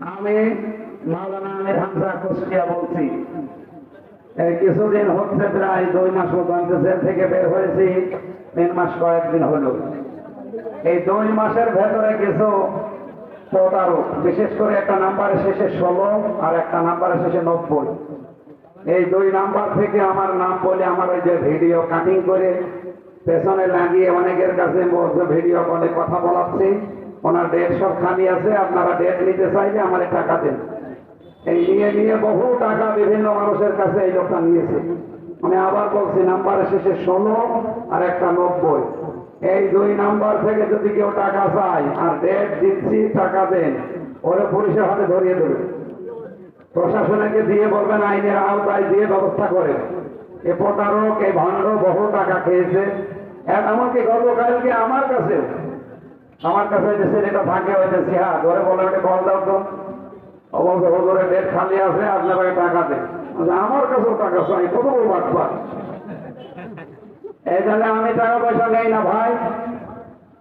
আমি মাওলানা বলছি। কিছুদিন হচ্ছে প্রায় দুই মাস মতো জেল থেকে বের হয়েছি, তিন মাস কয়েকদিন হলো। এই দুই মাসের ভেতরে কিছু প্রতারক, বিশেষ করে একটা নাম্বারের শেষে ষোলো আর একটা নাম্বারের শেষে নব্বই। এই দুই নাম্বার থেকে আমার নাম বলে আমার ওই যে ভিডিও কাটিং করে পেছনে লাগিয়ে অনেকের কাছে ভিডিও কলে কথা বলাচ্ছি। ওনার ডেট সব খালি আছে, আপনারা ডেট নিতে চাইলে আমার টাকা দেন। এই নিয়ে নিয়ে বহু টাকা বিভিন্ন মানুষের কাছে এই লোকটা নিয়েছে। আমি আবার বলছি, নাম্বারের শেষে ষোলো আর একটা নব্বই। এই দুই নাম্বার থেকে যদি কেউ টাকা চায় আর ডেট দিচ্ছি, টাকা দেন, ওরে পুলিশের হাতে ধরিয়ে দেবে। প্রশাসনকে দিয়ে বলবেন, আইনের আওতায় দিয়ে ব্যবস্থা করে। এ প্রতারক এই ভণ্ড বহু টাকা খেয়েছে। এমনকি গতকালকে আমার কাছে আমার কাছে যে ছেলেটা থাকে, ওই যে ধরে বলে ওটা কল দাও তো। ও বলছে হুজুরে ডেট খালি আছে আপনাকে টাকা দেন আমার কাছেও টাকা চাই কত বড় বাটপার এই জন্য আমি টাকা পয়সা নেই না ভাই।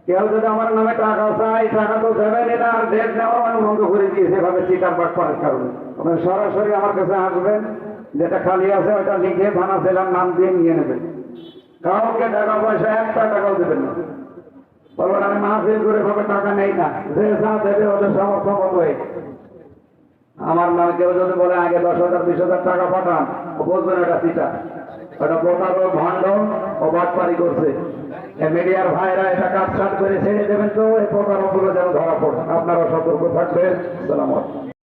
কেউ যদি আমার নামে টাকা চাই টাকা তো দেবেনই না, আর ডেট নেওয়া আমি বন্ধ করে দিয়েছি এভাবে চিটার বাট করার কারণে। আপনি সরাসরি আমার কাছে আসবেন, যেটা খালি আছে ওটা লিখে থানা জেলার নাম দিয়ে নিয়ে নেবেন। কাউকে টাকা পয়সা, একটা টাকাও দেবেন না। বলবেন আমি মাহফিল করে ভাবে টাকা নেই না। যে যা দেবে ওদের সমর্থ মতোই আমার নাম কেউ যদি বলে, আগে দশ হাজার, বিশ হাজার টাকা পাঠান, ও বলবেন এটা সিটা। ওটা প্রতারক ভণ্ড ও বাটপারি করছে। মিডিয়ার ভাইরা এটা কাটছাট করে ছেড়ে দেবেন তো, এই প্রতারকগুলো যেন ধরা পড়ে। আপনারা সতর্ক থাকবেন। সালামত